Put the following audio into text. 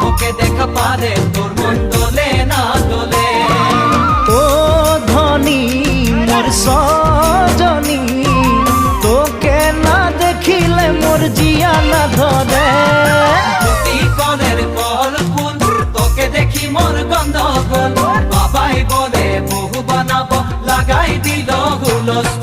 মোকে দেখা পারে তোর মন দোলে না দোলে। ও ধনী মোর সজনী তোকে না দেখিলে মোর জিয়া না ধরে। পুতি কল ফুল তোকে দেখি মোর গন্ধগোল বাবাই বলে বহু বানাবো লাগাই দিল হুলস্থুল